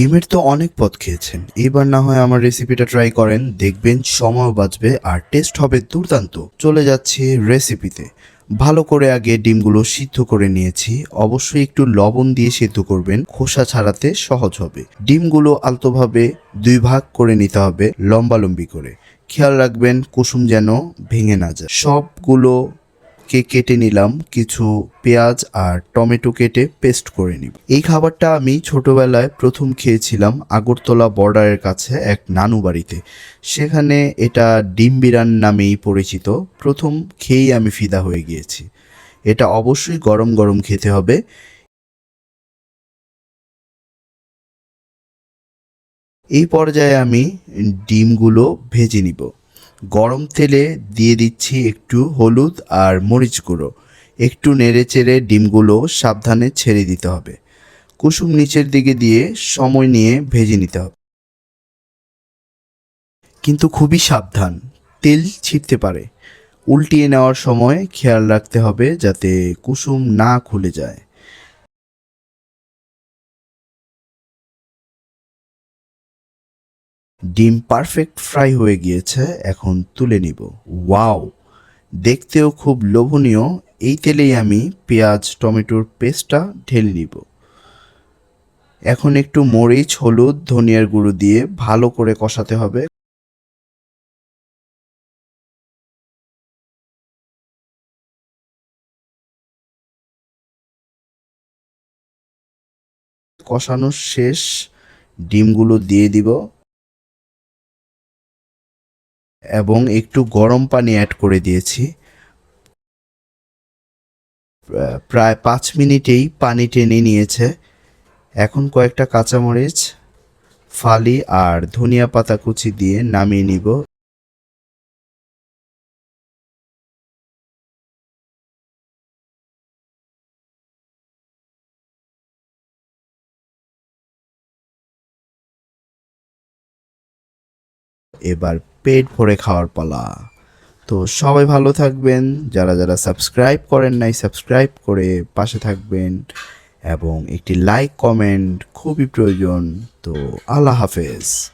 ডিমের তো অনেক পদ খেয়েছেন। এবার না হয় আমার রেসিপিটা ট্রাই করেন, দেখবেন সময় বাঁচবে আর টেস্ট হবে দুর্দান্ত। চলে যাচ্ছে রেসিপিতে ভালো করে আগে ডিমগুলো সিদ্ধ করে নিয়েছি। অবশ্যই একটু লবণ দিয়ে সিদ্ধ করবেন। খোসা ছাড়াতে সহজ হবে। ডিমগুলো আলতোভাবে দুই ভাগ করে নিতে হবে লম্বালম্বি করে। খেয়াল রাখবেন কুসুম যেন ভেঙে না যায়। সবগুলো কে কেটে নিলাম, কিছু পেঁয়াজ আর টমেটো কেটে পেস্ট করে নিব। এই খাবারটা আমি ছোটবেলায় প্রথম খেয়েছিলাম আগরতলা বর্ডারের কাছে এক নানু বাড়িতে। সেখানে এটা ডিম বিরান নামেই পরিচিত। প্রথম খেয়েই আমি ফিদা হয়ে গিয়েছি। এটা অবশ্যই গরম গরম খেতে হবে। এই পর্যায়ে আমি ডিমগুলো ভেজে নিব। গরম তেলে দিয়ে দিচ্ছি একটু হলুদ আর মরিচ গুঁড়ো। একটু নেড়ে চেড়ে ডিমগুলো সাবধানে ছেড়ে দিতে হবে। কুসুম নিচের দিকে দিয়ে সময় নিয়ে ভেজে নিতে হবে। কিন্তু খুবই সাবধান, তেল ছিটতে পারে। উল্টিয়ে নেওয়ার সময় খেয়াল রাখতে হবে যাতে কুসুম না খুলে যায়। ডিম পারফেক্ট ফ্রাই হয়ে গিয়েছে, এখন তুলে নিব। ওয়াও! দেখতেও খুব লোভনীয়। এই তেলেই আমি পেঁয়াজ, টমেটোর পেস্টটা ঢেলে নিব। এখন একটু মরিচ, হলুদ, ধনিয়ার গুঁড়ো দিয়ে ভালো করে কষাতে হবে। কষানো শেষ। ডিমগুলো দিয়ে দিব। এবং একটু গরম পানি অ্যাড করে দিয়েছি। প্রায় পাঁচ মিনিটেই পানি টেনে নিয়েছে। এখন কয়েকটা কাঁচামরিচ, ফালি আর ধনিয়া পাতা কুচি দিয়ে নামিয়ে নিব। এবার পেট ভরে খাওয়ার পালা। তো সবাই ভালো থাকবেন, যারা যারা সাবস্ক্রাইব করেন নাই সাবস্ক্রাইব করে পাশে থাকবেন এবং একটি লাইক কমেন্ট খুবই প্রয়োজন। তো আল্লাহ হাফেজ।